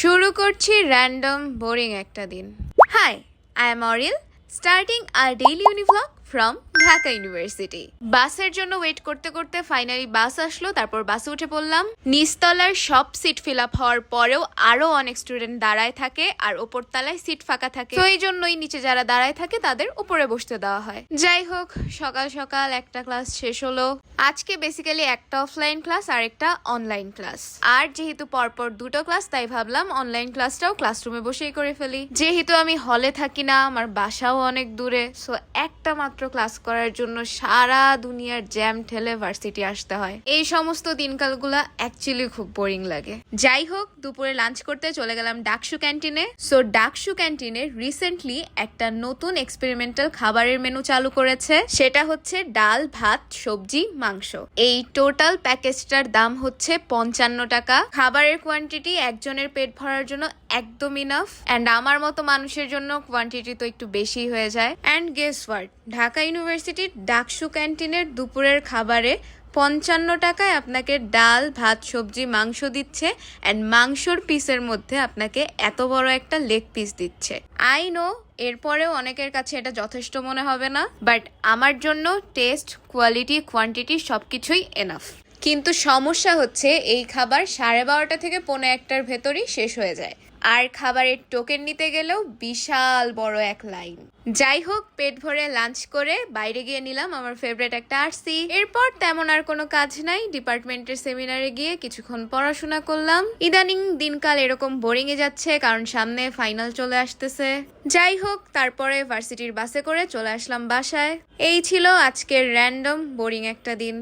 শুরু করছি random boring একটা দিন। Hi I am Oril starting our daily univlog from Dhaka university. বাসের জন্য ওয়েট করতে করতে ফাইনালি বাস আসলো, তারপর বাসে উঠে পড়লাম। নিচতলার সব সিট ফিল আপ হওয়ার পরেও আরও অনেক স্টুডেন্ট দাঁড়ায় থাকে আর ওপর তলায় সিট ফাঁকা থাকে। তো এই জন্যই নিচে যারা দাঁড়ায় থাকে, তাদের উপরে বসতে দেওয়া হয়। যাই হোক, সকাল সকাল একটা ক্লাস শেষ হলো। আজকে বেসিক্যালি একটা অফলাইন ক্লাস আর একটা অনলাইন ক্লাস আর যেহেতু পরপর দুটো ক্লাস তাই ভাবলাম অনলাইন ক্লাসটাও ক্লাসরুমে বসেই করে ফেলি। যেহেতু আমি হলে থাকি না, আমার বাসাও অনেক দূরে সো একটা মাত্র ক্লাস করার জন্য সারা দুনিয়ার জ্যাম ঠেলে ভার্সিটি আসতে হয়। এই সমস্ত দিনকালগুলা অ্যাকচুয়ালি খুব বোরিং লাগে। যাই হোক, দুপুরে লাঞ্চ করতে চলে গেলাম ডাকসু ক্যান্টিনে সো ডাকসু ক্যান্টিনে রিসেন্টলি একটা নতুন এক্সপেরিমেন্টাল খাবারের মেনু চালু করেছে। সেটা হচ্ছে ডাল, ভাত, সবজি, মাংস। এই টোটাল প্যাকেজটার দাম হচ্ছে পঞ্চান্ন টাকা। খাবারের কোয়ান্টিটি একজনের পেট ভরার জন্য একদম ইনাফ অ্যান্ড আমার মতো মানুষের জন্য কোয়ান্টিটি তো একটু বেশি হয়ে যায়। অ্যান্ড গেস ওয়ার্ড ঢাকা ইউনিভার্সিটির ডাকসু ক্যান্টিনের দুপুরের খাবারে পঞ্চান্ন টাকায় আপনাকে ডাল, ভাত, সবজি, মাংস দিচ্ছে। অ্যান্ড মাংসর পিসের মধ্যে আপনাকে এত বড় একটা লেগ পিস দিচ্ছে। আই নো এরপরেও অনেকের কাছে এটা যথেষ্ট মনে হবে না। বাট আমার জন্য টেস্ট কোয়ালিটি কোয়ান্টিটি সব কিছুই এনাফ কিন্তু সমস্যা হচ্ছে এই খাবার সাড়ে বারোটা থেকে পৌনে একটার ভেতরই শেষ হয়ে যায়। আর খাবারের টোকেন নিতে গেলেও বিশাল বড় এক লাইন। যাই হোক, পেট ভরে লাঞ্চ করে বাইরে গিয়ে নিলাম আমার ফেভারিট একটা আরসি এরপর তেমন আর কোনো কাজ নাই, ডিপার্টমেন্টের সেমিনারে গিয়ে কিছুক্ষণ পড়াশোনা করলাম। ইদানিং দিনকাল এরকম বোরিং এ যাচ্ছে, কারণ সামনে ফাইনাল চলে আসতেছে। যাই হোক, তারপরে ভার্সিটির বাসে করে চলে আসলাম বাসায়। এই ছিল আজকের র্যান্ডম বোরিং একটা দিন।